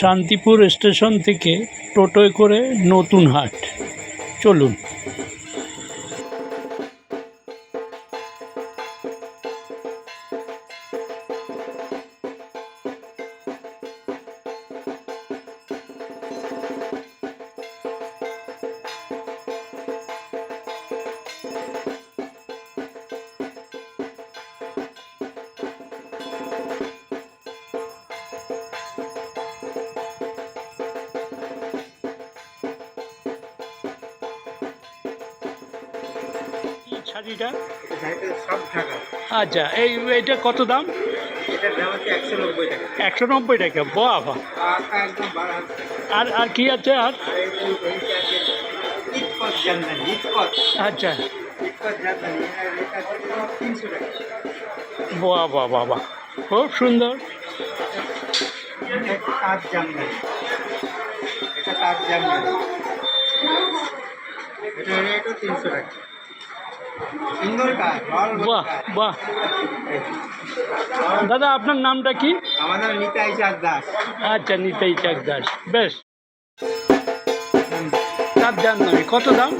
Shantipur station থেকে টোটোয় করে নতুন হাট। চলুন। শাড়িটা? আচ্ছা এই এইটা কত দাম? একশো নব্বই টাকা। বাবা। আর আর কি আছে আর? আচ্ছা। এটা বাহ বাহ বাহ বাহ খুব সুন্দর। এটা এটা এটা তিনশো টাকা। সুন্দর কাজ বাহ বাহ। দাদা আপনার নামটা কি? আমাদের নিতাই চাঁদ দাস। আচ্ছা নিতাই চাক দাস। বেশ। তার জান নামি। কত দাম?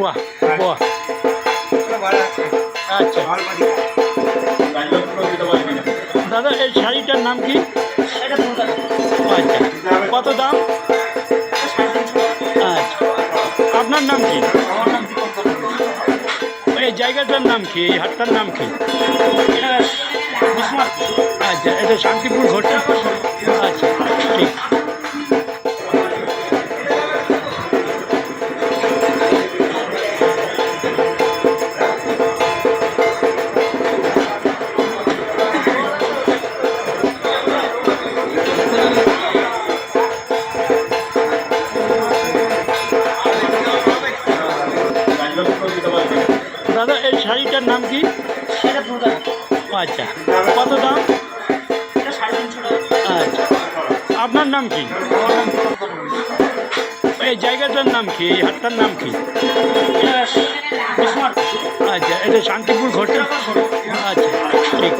বাহ বাহ। বড় আছে। আচ্ছা। দাদা এই শাড়িটার নাম কি? এটা আচ্ছা। কত দাম? জায়গাটার নাম কি? এই হাটটার নাম কি? আচ্ছা এটা শান্তিপুর হোটেল শাড়িটার নাম কি? আচ্ছা কত দাম? সাড়ে তিনশো টাকা। আচ্ছা আপনার নাম কি। এই জায়গাটার নাম কি? এই হাটটার নাম কি? আচ্ছা এটা শান্তিপুর ঘটে আচ্ছা ঠিক।